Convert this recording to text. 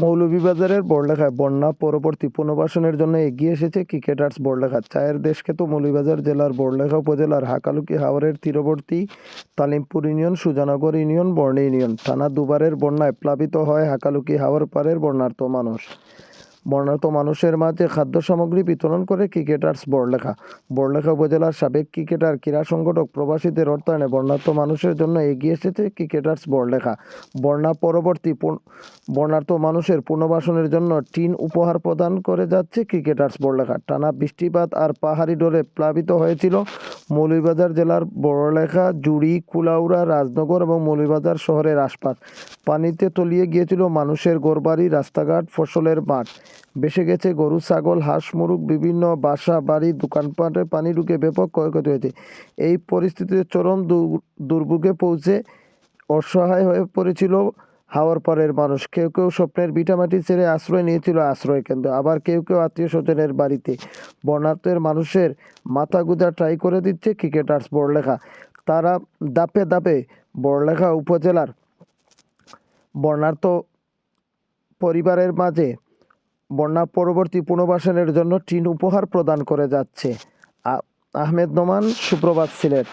মৌলভীবাজারের বড়লেখায় বন্যা পরবর্তী পুনর্বাসনের জন্য এগিয়ে এসেছে ক্রিকেটার্স বড়লেখা। চায়ের দেশকে তো মৌলভীবাজার জেলার বড়লেখা উপজেলার হাকালুকি হাওরের তীরবর্তী Talimpur union, Sujanagar union, Barne union. টানা দুবারের বন্যায় প্লাবিত হয় হাকালুকি হাওর পাড়ের বন্যার্ত মানুষ। বর্ণাঢ্য মানুষের মাঝে খাদ্য সামগ্রী বিতরণ করে ক্রিকেটার্স বড়লেখা বড়লেখা উপজেলার সাবেক ক্রিকেটার, ক্রীড়া সংগঠক, প্রবাসীদের অর্থায়নে বর্ণাঢ্য মানুষের জন্য এগিয়ে এসেছে ক্রিকেটার্স বড়লেখা বন্যা পরবর্তী বর্ণাঢ্য মানুষের পুনর্বাসনের জন্য টিন উপহার প্রদান করে যাচ্ছে ক্রিকেটার্স বড়লেখা টানা বৃষ্টিপাত আর পাহাড়ি ডোরে প্লাবিত হয়েছিল মৌলভীবাজার জেলার বড়লেখা, জুড়ি, কুলাউড়া, রাজনগর এবং মৌলভীবাজার শহরের আশপাশ। পানিতে তলিয়ে গিয়েছিল মানুষের ঘরবাড়ি রাস্তাঘাট, ফসলের মাঠ। বেসে গেছে গরু, ছাগল, হাঁস, মুরগ, বিভিন্ন বাসা, বাড়ি, দোকানপাটে পানি ঢুকে ব্যাপক ক্ষয়ক্ষতি হয়েছে। এই পরিস্থিতিতে চরম দুর্ভোগে পৌঁছে অসহায় হয়ে পড়েছিল হাওয়ার পরের মানুষ। কেউ কেউ স্বপ্নের ভিটামাটি ছেড়ে আশ্রয় নিয়েছিল আশ্রয় কেন্দ্র। আবার কেউ কেউ আত্মীয় স্বজনের বাড়িতে। বর্ণার্থের মানুষের মাথা গুঁজা ট্রাই করে দিচ্ছে ক্রিকেটার্স বড়লেখা। তারা দাপে দাপে বড়লেখা উপজেলার বর্ণার্থ পরিবারের মাঝে বন্যা পরবর্তী পুনর্বাসনের জন্য টিন উপহার প্রদান করে যাচ্ছে। আহমেদ নোমান, সুপ্রভাত সিলেট।